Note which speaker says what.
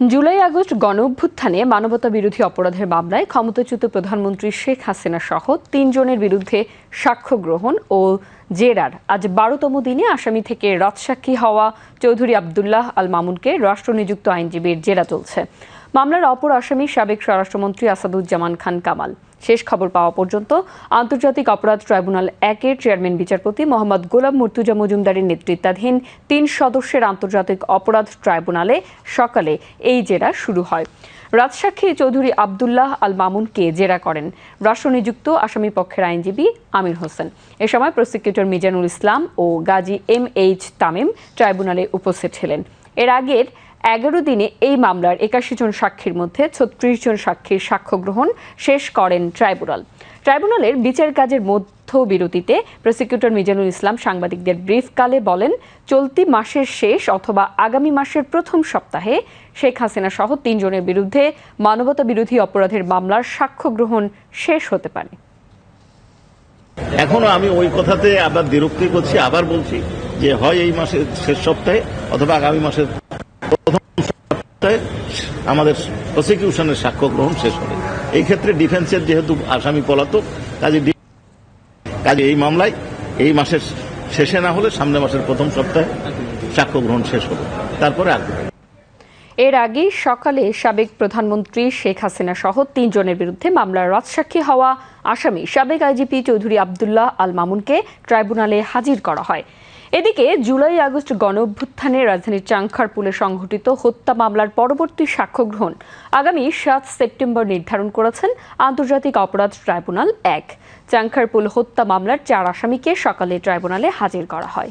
Speaker 1: July August গণ অভ্যুত্থানে মানবতা বিরোধী অপরাধের মামলায় ক্ষমতাচ্যুত প্রধানমন্ত্রী শেখ হাসিনা সহ তিনজনের বিরুদ্ধে সাক্ষ্য গ্রহণ ও জেরার আজ বারোতম দিনে আসামি থেকে রথসাক্ষী হওয়া চৌধুরী আবদুল্লাহ আল মামুনকে রাষ্ট্রনিযুক্ত আইনজীবীর জেরা চলছে মামলার অপর আসামি সাবেক স্বরাষ্ট্রমন্ত্রী আসাদুজ্জামান খান কামাল। শেষ খবর পাওয়া পর্যন্ত আন্তর্জাতিক অপরাধ ট্রাইব্যুনাল একের চেয়ারম্যান বিচারপতি মোহাম্মদ গোলাম মুর্তুজা মজুমদারের নেতৃত্বাধীন তিন সদস্যের আন্তর্জাতিক অপরাধ ট্রাইব্যুনালে সকালে এই জেরা শুরু হয়। রাজসাক্ষী চৌধুরী আবদুল্লাহ আল মামুনকে জেরা করেন। রাষ্ট্রনিযুক্ত আসামি পক্ষের আইনজীবী আমির হোসেন। এ সময় প্রসিকিউটর মিজানুল ইসলাম ও গাজী এম এইচ তামিম ট্রাইব্যুনালে উপস্থিত ছিলেন। এর আগের এগারো দিনে এই মামলার একাশি জন সাক্ষীর মধ্যে ছত্রিশ জন সাক্ষীর সাক্ষ্য গ্রহণ শেষ করেন ট্রাইব্যুনাল। ট্রাইব্যুনালের বিচার কাজের মধ্য বিরতিতে প্রসিকিউটর মিজানুল ইসলাম সাংবাদিকদের ব্রিফকালে বলেন, চলতি মাসের শেষ অথবা আগামী মাসের প্রথম সপ্তাহে শেখ হাসিনা সহ তিনজনের বিরুদ্ধে মানবতা বিরোধী অপরাধের মামলার সাক্ষ্য গ্রহণ শেষ হতে পারে।
Speaker 2: এখনও আমি ওই কথাতে আবার বিরক্তি করছি, আবার বলছি যে হয় এই মাসের শেষ সপ্তাহে অথবা আগামী মাসের প্রথম আমাদের প্রসিকিউশনের সাক্ষ্য গ্রহণ শেষ হবে। এই ক্ষেত্রে ডিফেন্সের যেহেতু আসামি পলাতক, কাজে কাজে এই মামলায় এই মাসের শেষে না হলে সামনে মাসের প্রথম সপ্তাহে সাক্ষ্য গ্রহণ শেষ হবে। তারপরে আর
Speaker 1: এর আগে সকালে সাবেক প্রধানমন্ত্রী শেখ হাসিনা সহ তিনজনের বিরুদ্ধে মামলার রাজসাক্ষী হওয়া আসামি সাবেক আইজিপি চৌধুরী আবদুল্লাহ আল মামুনকে ট্রাইব্যুনালে হাজির করা হয়। এদিকে জুলাই আগস্ট গণ অভ্যুত্থানে রাজধানীর চাংখারপুলে সংঘটিত হত্যা মামলার পরবর্তী সাক্ষ্য গ্রহণ। আগামী সাত সেপ্টেম্বর নির্ধারণ করেছেন আন্তর্জাতিক অপরাধ ট্রাইব্যুনাল এক। চাংখারপুল হত্যা মামলার চার আসামিকে সকালে ট্রাইব্যুনালে হাজির করা হয়।